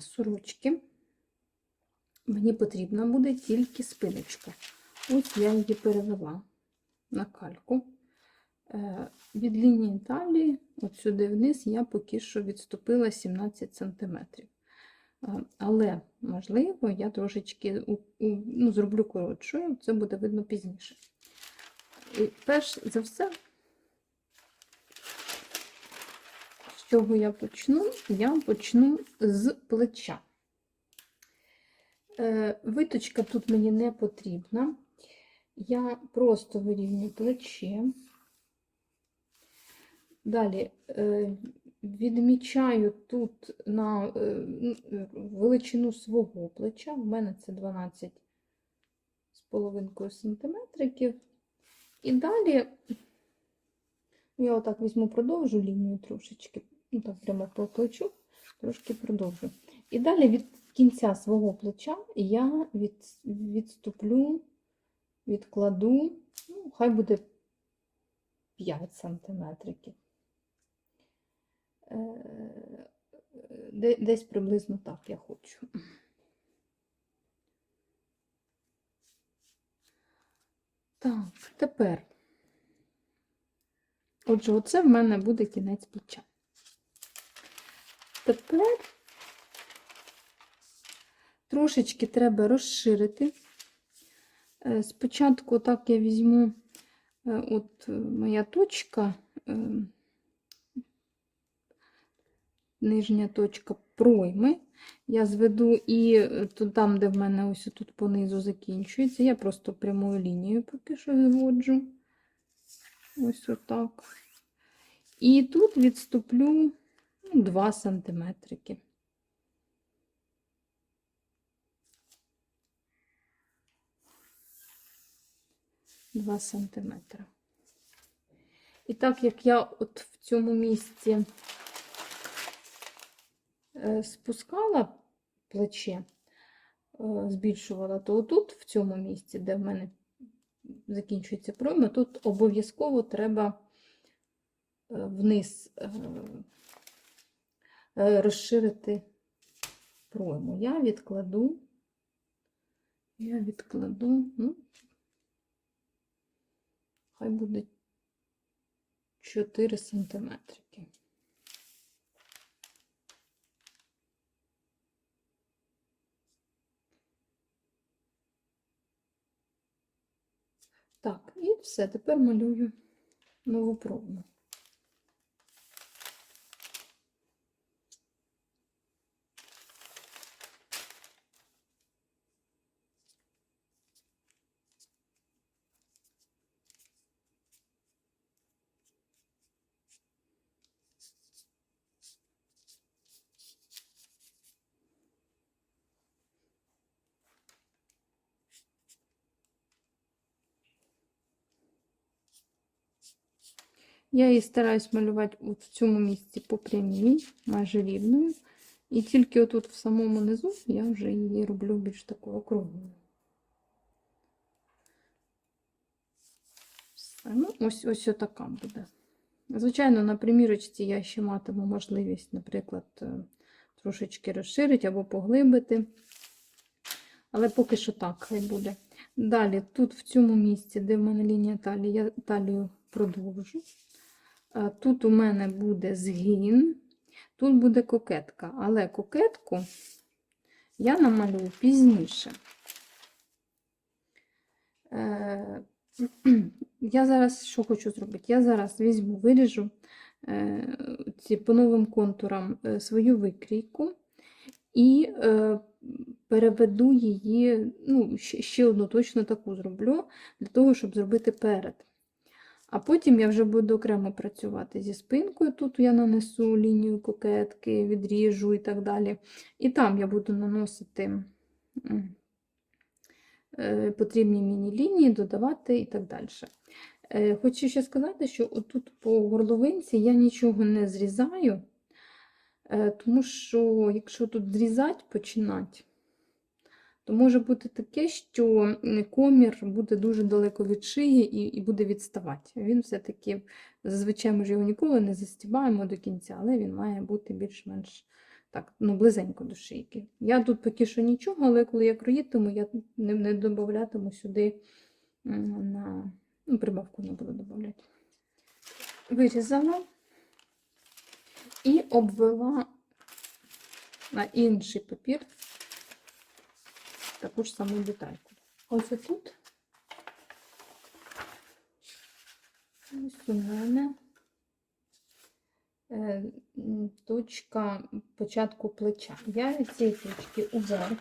сорочки мені потрібна буде тільки спиночка. Ось я її перевела на кальку. Е, Від лінії талії, от сюди вниз, я поки що відступила 17 см. Але, можливо, я трошечки ну, зроблю коротшою, це буде видно пізніше. І перш за все, з чого я почну? Я почну з плеча. Е, Виточка тут мені не потрібна. Я просто вирівнюю плече. Далі е, відмічаю тут на е, величину свого плеча. У мене це 12 з половинкою сантиметриків. І далі я отак візьму, продовжу лінію трошечки, ну так прямо по плечу, трошки продовжу. І далі від кінця свого плеча я від, відступлю, відкладу, ну, хай буде 5 сантиметриків. Е, Десь приблизно так я хочу. Так, тепер. Отже, оце в мене буде кінець плеча. Тепер трошечки треба розширити. Е, Спочатку так я візьму е, от е, моя точка, нижня точка пройми. Я зведу і там, де в мене ось тут понизу закінчується, я просто прямою лінією поки що зводжу. Ось отак. І тут відступлю 2 сантиметрики. Два сантиметри. І так як я от в цьому місці е, спускала плече, е, збільшувала, то отут, в цьому місці, де в мене закінчується пройма, тут обов'язково треба е, вниз розширити пройму. Я відкладу, я відкладу, ну, хай буде 4 сантиметрики. Так, і все, тепер малюю нову пройму. Я її стараюсь малювати от в цьому місці по прямій, майже рівною. І тільки отут в самому низу я вже її роблю більш такою округлою. Ну, ось ось така буде. Звичайно, на примірочці я ще матиму можливість, наприклад, е, трошечки розширити або поглибити. Але поки що так хай буде. Далі, тут в цьому місці, де в мене лінія талії, я талію продовжу. Е, Тут у мене буде згін, тут буде кокетка, але кокетку я намалюю пізніше. Е, Я зараз що хочу зробити? Я зараз візьму, виріжу е, ці по новим контурам свою викрійку і переведу її, ну, ще одну точно таку зроблю, для того, щоб зробити перед. А потім я вже буду окремо працювати зі спинкою. Тут я нанесу лінію кокетки, відріжу і так далі. І там я буду наносити е, потрібні мені лінії, додавати і так далі. Е, Хочу ще сказати, що отут по горловинці я нічого не зрізаю, е, тому що якщо тут зрізати починати, то може бути таке, що комір буде дуже далеко від шиї і, і буде відставати. Він все-таки, зазвичай ми ж його ніколи не застібаємо до кінця, але він має бути більш-менш Так, ну, близенько до шийки. Я тут поки що нічого, але коли я кроїтиму, я не, не додаватиму сюди на ну, прибавку не буду додавати. Вирізала і обвела на інший папір таку ж саму детальку. Ось тут. Ось у мене е, точка початку плеча. Я від цієї точки уверх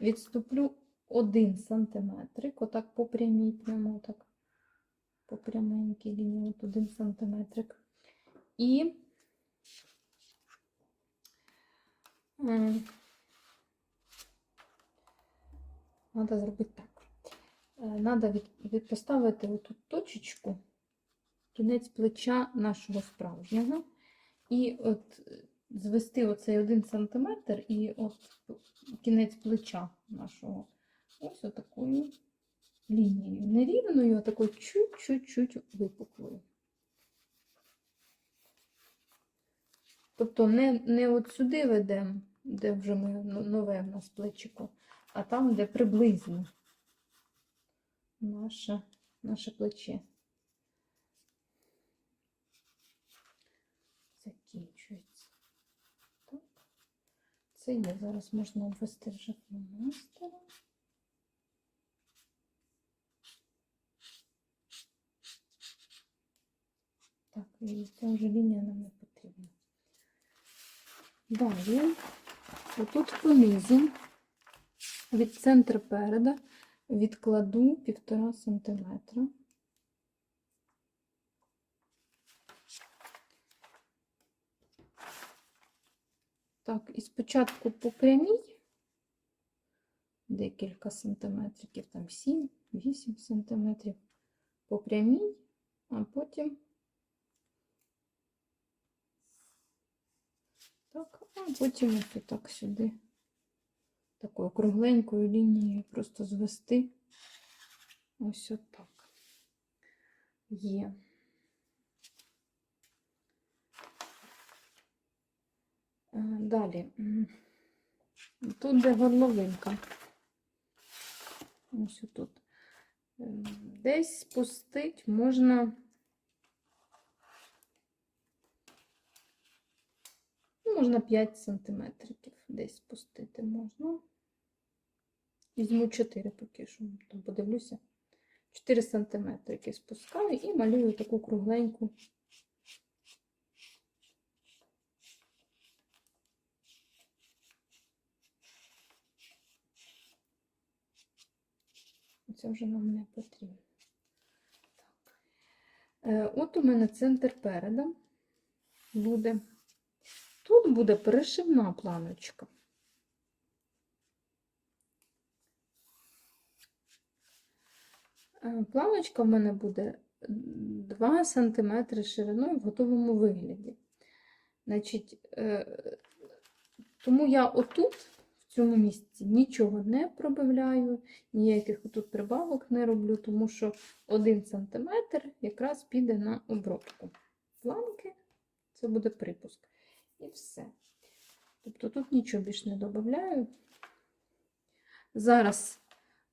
відступлю 1 сантиметрик, отак по прямій, прямо так, по пряменькій лінії, от 1 сантиметрик. І Надо зробити так. Надо від, поставити оту точечку, кінець плеча нашого справжнього. І от е, звести оцей один сантиметр і от кінець плеча нашого ось отакою лінією. Не рівною, а такою чуть-чуть випуклою. Тобто не, не от сюди ведемо, де вже ми ну, нове в нас плечико, а там, де приблизно наше, наше плече. Закінчується. Так. Це є. Зараз можна обвести вже фломастером. Так, і ця вже лінія нам не потрібна. Далі, отут понизу від центру переда відкладу півтора сантиметра. Так, і спочатку по прямій декілька сантиметриків, там 7-8 сантиметрів по прямій, а потім так, а потім так сюди такою кругленькою лінією просто звести. Ось отак. Є. Е, Далі. Тут де горловинка. Ось тут. Десь спустить можна. Ну, можна 5 сантиметрів десь спустити можна. Візьму 4 поки що, там подивлюся. 4 сантиметрики спускаю і малюю таку кругленьку. Це вже нам не потрібно. Е, От у мене центр переда буде. Тут буде перешивна планочка. Е, Планочка в мене буде 2 см шириною в готовому вигляді. Значить, е, тому я отут, в цьому місці, нічого не пробивляю, ніяких тут прибавок не роблю, тому що 1 см якраз піде на обробку. Планки це буде припуск. І все. Тобто тут нічого більш не додаю. Зараз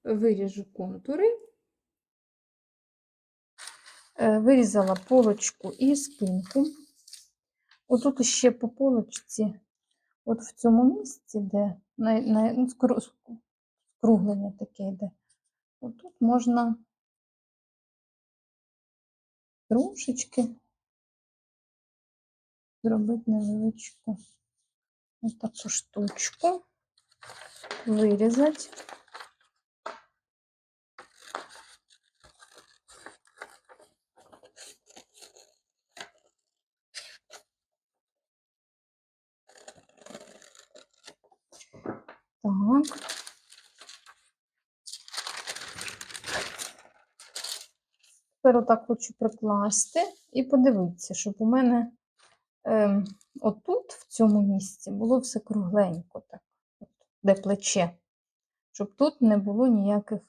виріжу контури. Е, Вирізала полочку і спинку. Отут ще по полочці, от в цьому місці, де на, на, ну, скруглення таке йде, отут можна трошечки зробити невеличку ось таку штучку, вирізати. Так. Тепер отак хочу прикласти і подивитися, щоб у мене ем, отут, в цьому місці, було все кругленько, так, де плече, щоб тут не було ніяких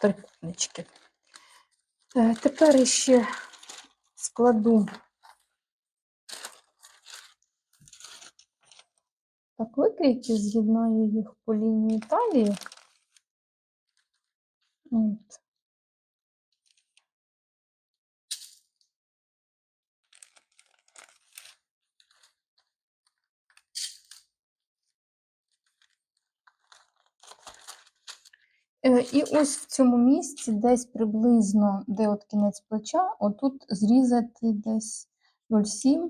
трикутничків. Е, тепер ще складу Так, викрійки, з'єднаю їх по лінії талії. От. Е, І ось в цьому місці, десь приблизно, де от кінець плеча, отут зрізати десь 0,7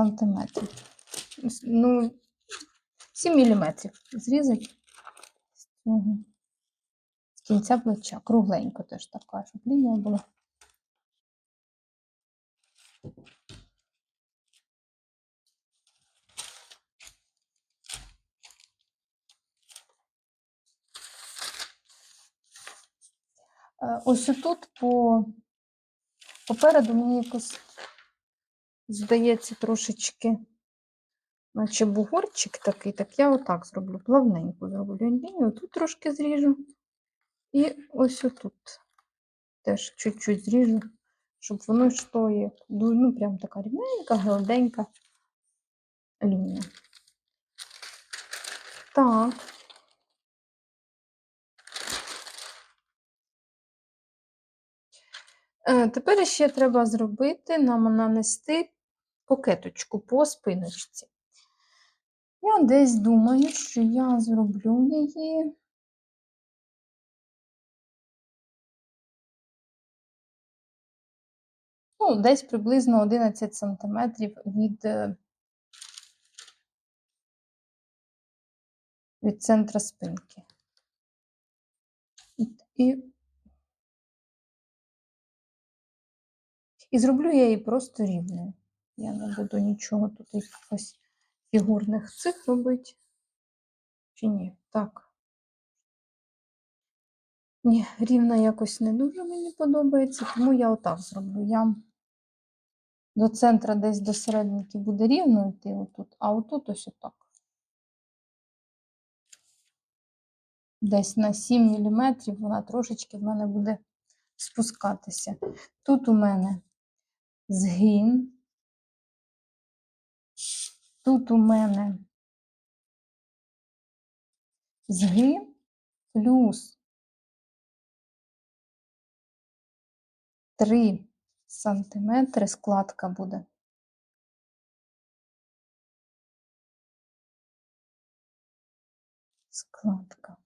сантиметрів. Ну, 7 міліметрів зрізати з цього, з кінця плеча. Кругленько теж така, щоб лінія була. Е, Ось тут по попереду мені якось здається трошечки, наче бугорчик такий, так я отак зроблю, плавненько зроблю лінію, тут трошки зріжу. І ось отут теж чуть-чуть зріжу, щоб воно йшло як ду- ну, прям така рівненька, гладенька лінія. Так. Е, Тепер ще треба зробити, нам нанести кокеточку по спиночці. Я десь думаю, що я зроблю її. Ну, десь приблизно 11 см від, е, від центра спинки. І, і зроблю я її просто рівною. Я не буду нічого тут якихось фігурних цих робити. Чи ні? Так. Ні, рівна якось не дуже мені подобається, тому я отак зроблю. Я до центра десь до серединки буде рівно йти отут, а отут ось отак. Десь на 7 мм вона трошечки в мене буде спускатися. Тут у мене згин. Тут у мене згин плюс 3 сантиметри складка буде. Складка.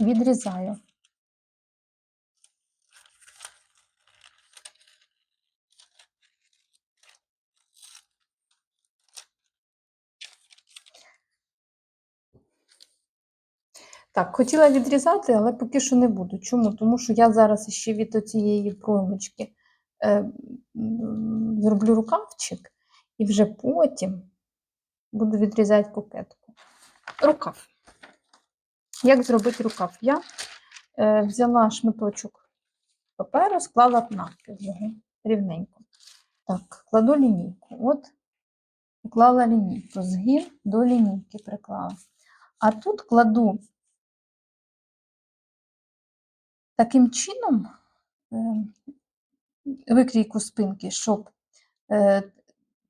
Відрізаю. Так, хотіла відрізати, але поки що не буду. Чому? Тому що я зараз ще від цієї проймочки е, зроблю рукавчик і вже потім буду відрізати кокетку. Рукав. Як зробити рукав? Я е, взяла шматочок паперу, склала його рівненько. Так, кладу лінійку. От, поклала лінійку, згин до лінійки приклала. А тут кладу таким чином е, викрійку спинки, щоб е,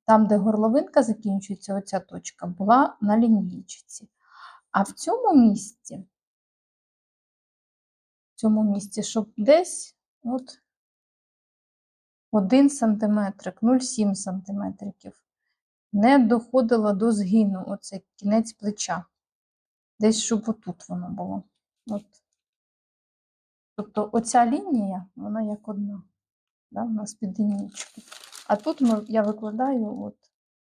там, де горловинка закінчується, оця точка, була на лінійці. А в цьому місці, в цьому місці, щоб десь от 1 см, 0,7 см не доходило до згину, оцей кінець плеча. Десь, щоб отут воно було. От. Тобто оця лінія, вона як одна, да, у нас під лінійку. А тут ми, я викладаю от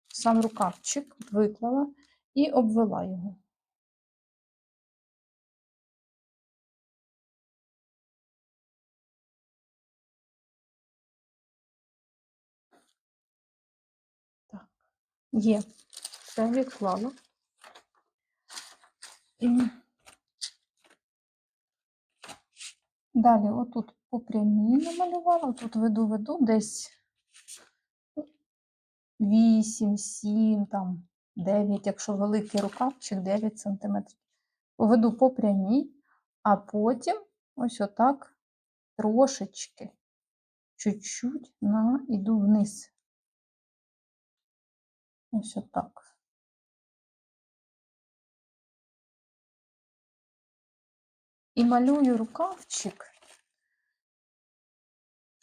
сам рукавчик, виклала і обвела його. Так, є. Це відклала. Далі, отут по прямій намалювала, тут веду-веду десь 8, 7, там 9, якщо великий рукавчик, 9 см. Поведу по прямій, а потім ось отак трошечки, чуть-чуть на, іду вниз. Ось отак. І малюю рукавчик,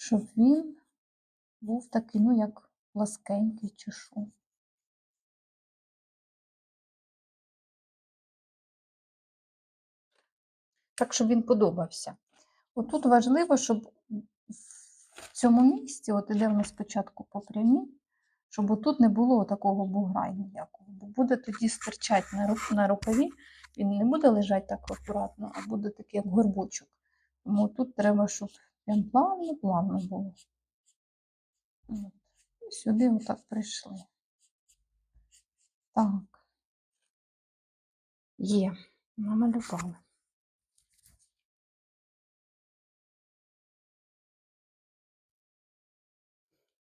щоб він був такий, ну, як пласкенький чи що. Так, щоб він подобався. Отут важливо, щоб в цьому місці, от іде нас спочатку по прямій, щоб отут не було такого бугра ніякого. Бо буде тоді рук, на рукаві, він не буде лежати так акуратно, а буде такий як горбочок. Тому тут треба, щоб прям плавно-плавно було. От. І сюди отак прийшли. Так. Є, намалювали.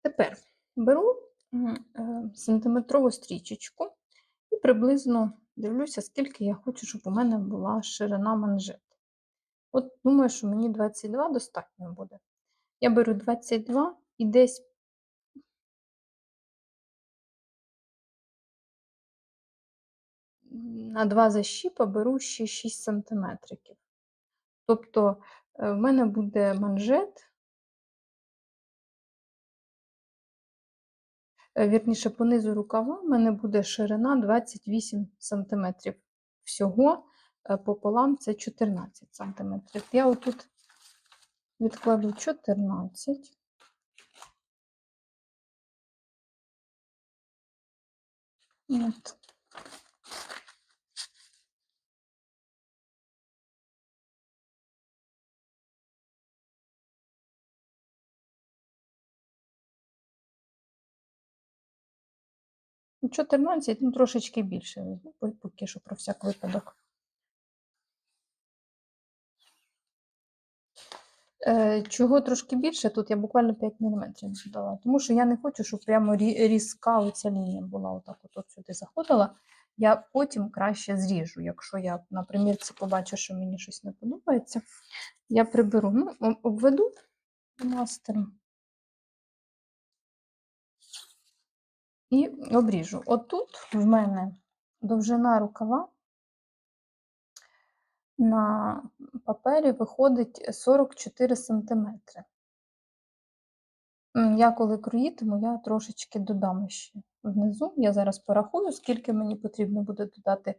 Тепер беру е, сантиметрову стрічечку і приблизно дивлюся, скільки я хочу, щоб у мене була ширина манжет. От думаю, що мені 22 достатньо буде. Я беру 22 і десь на два защіпа беру ще 6 см. Тобто е, в мене буде манжет, е, вірніше, по низу рукава в мене буде ширина 28 см. Всього пополам це 14 см. Я отут відкладу 14. От. Ну, 14, ну трошечки більше візьму, по- поки що про всяк випадок. Чого трошки більше, тут я буквально 5 мм додала, тому що я не хочу, щоб прямо різка оця лінія була отак от, от сюди заходила. Я потім краще зріжу. Якщо я на примірці побачу, що мені щось не подобається, я приберу, ну, обведу мастером і обріжу. Отут в мене довжина рукава на папері виходить 44 см. Я коли кроїтиму, я трошечки додам ще внизу. Я зараз порахую, скільки мені потрібно буде додати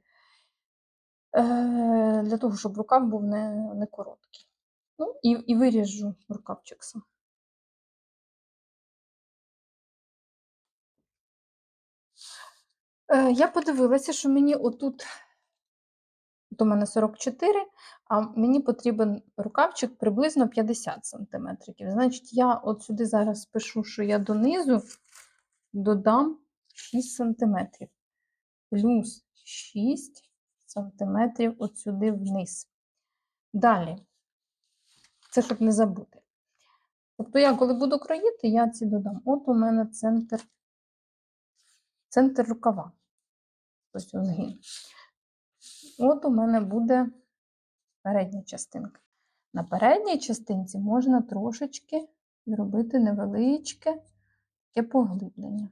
е, для того, щоб рукав був не, не короткий. Ну, і, і виріжу рукавчик сам. Е, Я подивилася, що мені отут, от у мене 44, а мені потрібен рукавчик приблизно 50 см. Значить, я от сюди зараз пишу, що я донизу додам 6 см. Плюс 6 см от сюди вниз. Далі, це щоб не забути. Тобто я, коли буду кроїти, я ці додам. От у мене центр, центр рукава. Ось згин. От у мене буде передня частинка. На передній частинці можна трошечки зробити невеличке таке поглиблення.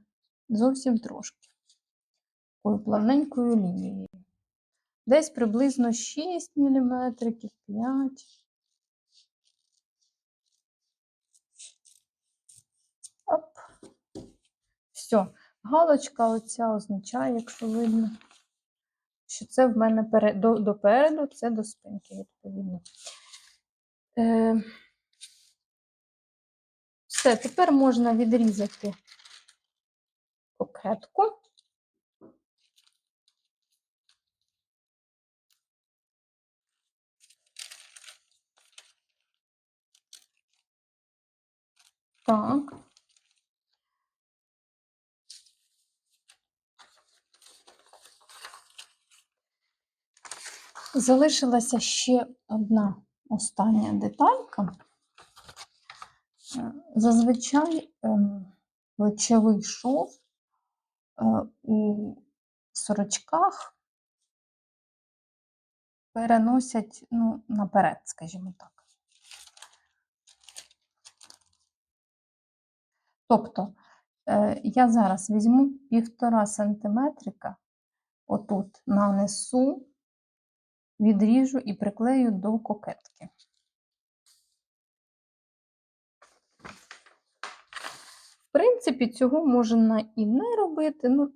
Зовсім трошки. Такою плавненькою лінією. Десь приблизно 6 мм, 5 Оп. Все. Галочка оця означає, якщо видно, що це в мене пере- до, допереду, це до спинки, відповідно. Е, все, тепер можна відрізати кокетку. Так. Залишилася ще одна остання деталька. Е, Зазвичай ем, плечовий шов е, у сорочках переносять ну, наперед, скажімо так. Тобто Е, Я зараз візьму півтора сантиметрика, отут нанесу, відріжу і приклею до кокетки. В принципі, цього можна і не робити. Ну,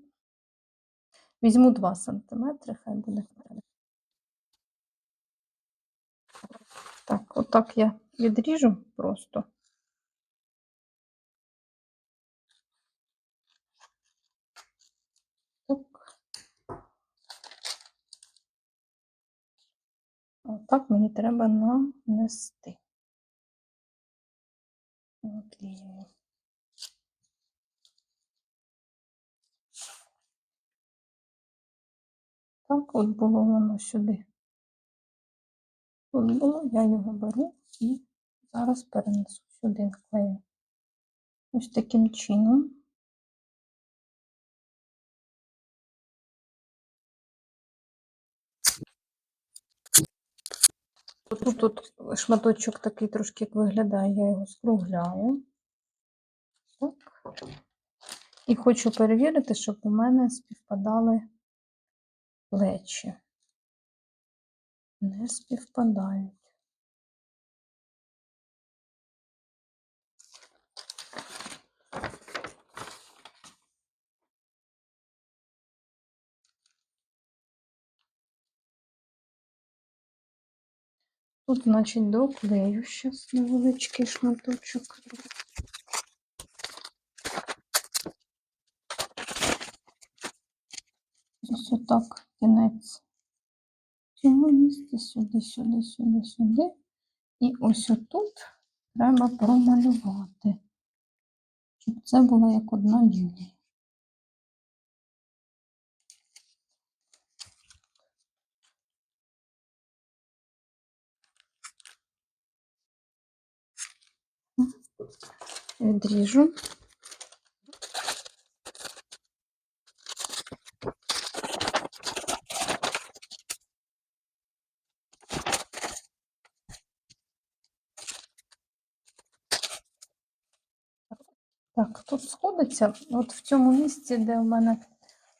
візьму 2 см, хай буде. Так, отак я відріжу просто. Отак мені треба нанести. От. Так, от було воно сюди. Тут було, я його беру і зараз перенесу сюди наклею. Ось таким чином. Тут, тут шматочок такий трошки як виглядає, я його скругляю. Так. І хочу перевірити, щоб у мене співпадали плечі. Не співпадають. Тут, значить, доклею щас невеличкий шматочок. Ось отак кінець цього місця, сюди, сюди, сюди, сюди. І ось отут треба промалювати, щоб це була як одна лінія. Відріжу. Так, тут сходиться. От в цьому місці, де в мене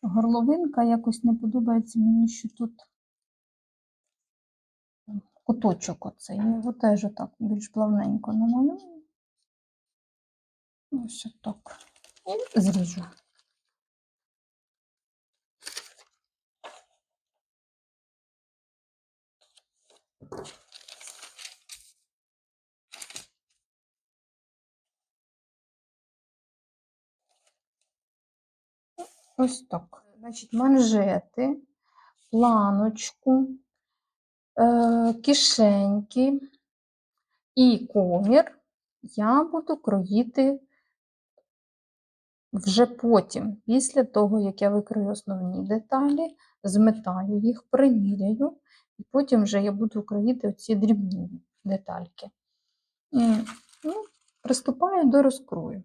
горловинка, якось не подобається мені, що тут куточок оцей. Його теж отак більш плавненько намалюю. Ось отак. І зріжу. Ось так. Значить, манжети, планочку, е, кишеньки і комір я буду кроїти вже потім, після того, як я викрию основні деталі, зметаю їх, приміряю, і потім вже я буду кроїти оці дрібні детальки. Ну, приступаю до розкрою.